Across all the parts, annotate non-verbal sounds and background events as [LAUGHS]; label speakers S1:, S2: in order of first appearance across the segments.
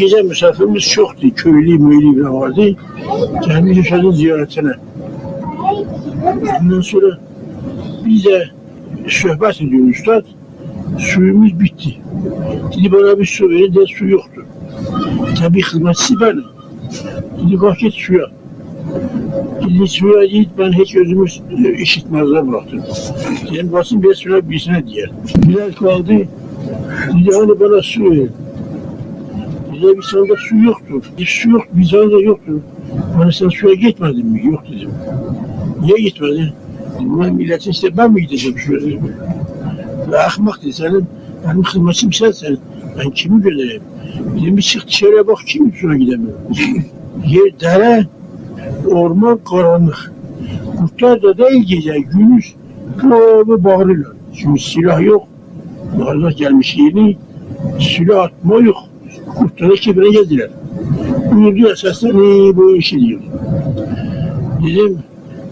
S1: gece misafirimiz çoktu. Köylü möylü bile vardı. Gelmiş Üstad'ın ziyaretine. Ondan sonra biz de sohbet ediyoruz Üstad. Suyumuz bitti. Dedi bana bir su verin de su yoktu. Tabii hizmetçisi benim. Dedi kalk git suya. Dedi suya git ben hiç özümü işitmezler bıraktım. Dedim basın bir suya birisine diye. Biraz kaldı. Dedi hani bana su verin. Sanda su yoktu. Dedi su yok, bir sanda yoktu. Bana sen suya gitmedin mi? Yok dedim. Niye? Dedim, ben milletin işte ben mi gideceğim suya dedim. Ve ahmak dedi senin, benim hizmetçim sensin. Ben kimi göndereyim? Dedim bir çık dışarıya bak kim suya gidemiyor. [LAUGHS] Yer dere, orman karanlık. Kurtlar da değil gece, gündüz böyle bağırıyorlar. Çünkü silah yok. Allah gelmiş yeni, silah atma yok. Kurtlara kibire geldiler. Uyurdu seslerini bu işi diyor. Dedim,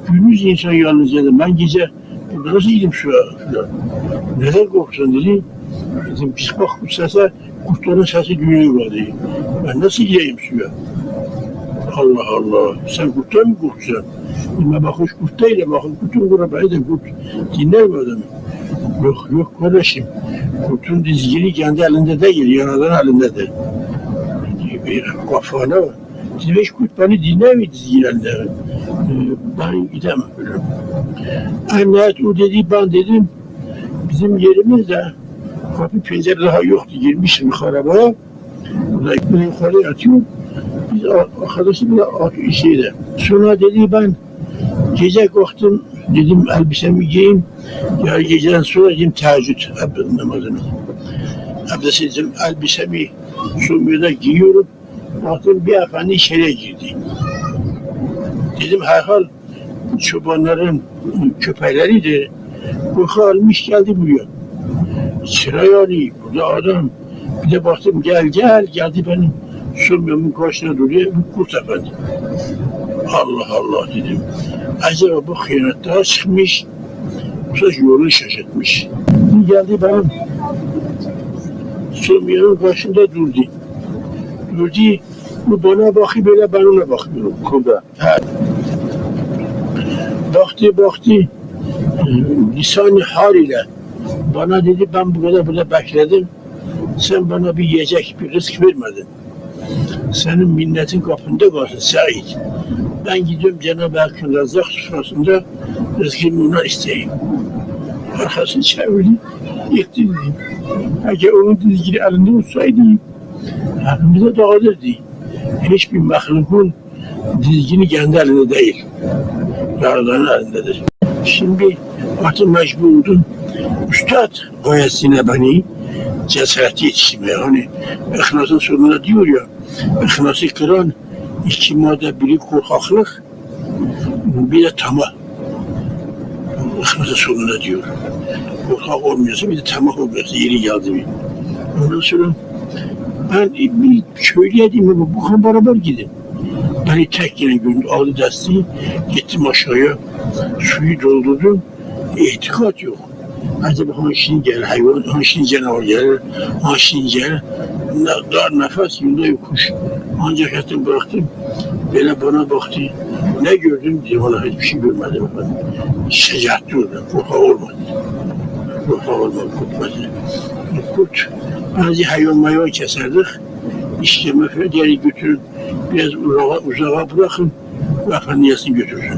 S1: gündüz insan yalnız dedim. Ben gece burada nasıl gideyim şu filan. Neden korksun dedi. Dedim, biz bak bu sese, kurtların sesi dünyayı var dedi. Ben nasıl gideyim suya? Allah Allah. Sen kurttan mı korkacaksın? Ama bak hoş kurt değil bakın kurtun kurabayı da kurt. Dinler mi adamı? Yok yok kardeşim. Kurtun dizgini kendi elinde değil, yaradan elindedir. Kafana var. Demek kurt beni dinler mi dizgin? Ee, Ben gidemem. En nihayet o dedi, ben dedim, bizim yerimizde kapı pencere daha yoktu. Girmişim arabaya. Burada yukarı atıyor. Biz arkadaşımla şeyde. Sonra dedi ben gece kalktım dedim elbisemi giyeyim. Ya geceden sonra dedim teheccüd namazını. Abdest dedim elbisemi sumyada giyiyorum. Baktım bir efendi içeri girdi. Dedim herhal çobanların köpekleridir. Korku almış geldi buraya. Sıra yani burada adam. Bir de baktım gel gel geldi benim sumyamın karşısına duruyor. Bu kurt efendi. Allah Allah dedim. Acaba bu hıyanet daha çıkmış. Yoksa yolu şaşırtmış. Bir geldi benim sumyanın karşısında durdu. Durdu. Bu bana bakıyor böyle ben ona bakıyorum kurda. Ha. Baktı baktı. Lisan-ı hal ile bana dedi ben bu kadar burada bekledim. Sen bana bir yiyecek, bir rızk vermedin. Senin minnetin kapında kalsın Said. Ben gidiyorum Cenab-ı Hakk'ın razak sofrasında rızkımı ona isteyeyim. Arkasını çevirdi, yıktı dedi. Eğer onun dizgini elinde olsaydı, hepimize dağılırdı. Hiçbir mahlukun dizgini kendi elinde değil. Yaradanın elindedir. Şimdi artık mecbur oldum. Üstad gayesine beni cesareti yetiştirmeye. Hani İhlas'ın sonunda diyor ya, İhlas'ı kıran iki madde biri korkaklık, bir de tamah. İhlas'ın sonunda diyor. Korkak olmuyorsa bir de tamah olmuyorsa yeri geldi? Ondan sonra ben bir köylüydim ama bu kan beraber gidin. Beni tek yine gördü, aldı desteği, gittim aşağıya, suyu doldurdum, itikat yok. Acaba hangisini gelir, hayvan, hangisini canavar gelir, hangisini gelir, Dar nefes, yolda yokuş. Ancak yattım bıraktım, böyle bana baktı, ne gördüm diye bana hiçbir şey görmedim efendim. Şecaat gördüm, korkak olmadı. Korkak olmadı, korkmadı. Kurt, bazı hayvan mayvan keserdik, işkeme falan geri götürün, biraz uzağa, uzağa bırakın, bakın niyesini götürün.